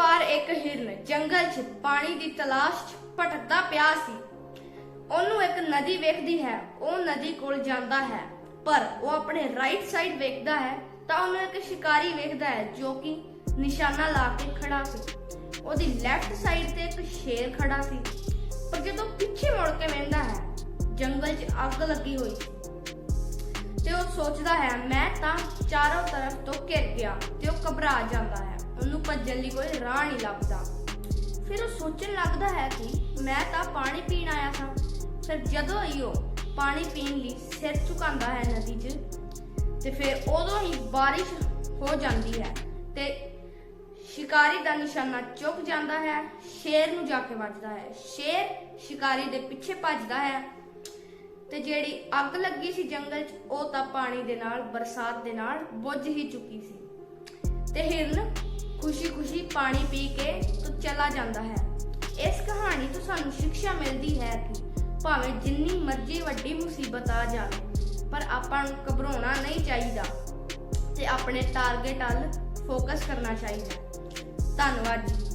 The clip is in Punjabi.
ਵਾਰ ਇੱਕ ਹਿਰਨ ਜੰਗਲ 'ਚ ਪਾਣੀ ਦੀ ਤਲਾਸ਼ 'ਚ ਭਟਕਦਾ ਪਿਆ ਸੀ। ਉਹਨੂੰ ਇੱਕ ਨਦੀ ਵੇਖਦੀ ਹੈ, ਉਹ ਨਦੀ ਕੋਲ ਜਾਂਦਾ ਹੈ, ਪਰ ਉਹ ਆਪਣੇ ਰਾਈਟ ਸਾਈਡ ਵੇਖਦਾ ਹੈ, ਤਾਂ ਉਹਨੂੰ ਇੱਕ ਸ਼ਿਕਾਰੀ ਵੇਖਦਾ ਹੈ ਜੋ ਕਿ ਨਿਸ਼ਾਨਾ ਲਾ ਕੇ ਖੜਾ ਸੀ। ਉਹਦੀ ਲੈਫਟ ਸਾਈਡ ਤੇ ਇੱਕ ਸ਼ੇਰ ਖੜਾ ਸੀ। ਪਰ ਜਦੋਂ ਪਿੱਛੇ ਮੁੜ ਕੇ ਵੇਖਦਾ ਹੈ, ਜੰਗਲ 'ਚ ਅੱਗ ਲੱਗੀ ਹੋਈ ਤੇ ਉਹ ਸੋਚਦਾ ਹੈ, ਮੈਂ ਤਾਂ ਚਾਰੋਂ ਤਰਫ ਤੋਂ ਘਿਰ ਗਿਆ ਤੇ ਉਹ ਘਬਰਾ ਜਾਂਦਾ ਹੈ। ਉਹਨੂੰ ਭੱਜਣ ਲਈ ਕੋਈ ਰਾਹ ਨਹੀਂ ਲੱਭਦਾ। ਫਿਰ ਉਹ ਸੋਚਣ ਲੱਗਦਾ ਹੈ ਕਿ ਮੈਂ ਤਾਂ ਪਾਣੀ ਪੀਣ ਆਇਆ ਸਾਂ। ਫਿਰ ਜਦੋਂ ਹੀ ਉਹ ਪਾਣੀ ਪੀਣ ਲਈ ਸਿਰ ਝੁਕਾਉਂਦਾ ਹੈ ਨਦੀ 'ਚ, ਤੇ ਫਿਰ ਉਦੋਂ ਹੀ ਬਾਰਿਸ਼ ਹੋ ਜਾਂਦੀ ਹੈ ਤੇ ਸ਼ਿਕਾਰੀ ਦਾ ਨਿਸ਼ਾਨਾ ਚੁੱਕ ਜਾਂਦਾ ਹੈ, ਸ਼ੇਰ ਨੂੰ ਜਾ ਕੇ ਵੱਜਦਾ ਹੈ। ਸ਼ੇਰ ਸ਼ਿਕਾਰੀ ਦੇ ਪਿੱਛੇ ਭੱਜਦਾ ਹੈ। ਤੇ ਜਿਹੜੀ ਅੱਗ ਲੱਗੀ ਸੀ ਜੰਗਲ 'ਚ, ਉਹ ਤਾਂ ਪਾਣੀ ਦੇ ਨਾਲ, ਬਰਸਾਤ ਦੇ ਨਾਲ ਬੁੱਝ ਹੀ ਚੁੱਕੀ ਸੀ। ਤੇ ਹਿਰਨ ਖੁਸ਼ੀ-ਖੁਸ਼ੀ ਪਾਣੀ ਪੀ ਕੇ ਤੋਂ ਚਲਾ ਜਾਂਦਾ ਹੈ। ਇਸ ਕਹਾਣੀ ਤੋਂ ਸਾਨੂੰ ਸਿੱਖਿਆ ਮਿਲਦੀ ਹੈ ਕਿ ਭਾਵੇਂ ਜਿੰਨੀ ਮਰਜ਼ੀ ਵੱਡੀ ਮੁਸੀਬਤ ਆ ਜਾਵੇ, ਪਰ ਆਪਾਂ ਨੂੰ ਘਬਰਾਉਣਾ ਨਹੀਂ ਚਾਹੀਦਾ ਤੇ ਆਪਣੇ ਟਾਰਗੇਟ ਵੱਲ ਫੋਕਸ ਕਰਨਾ ਚਾਹੀਦਾ ਧੰਨਵਾਦ ਜੀ।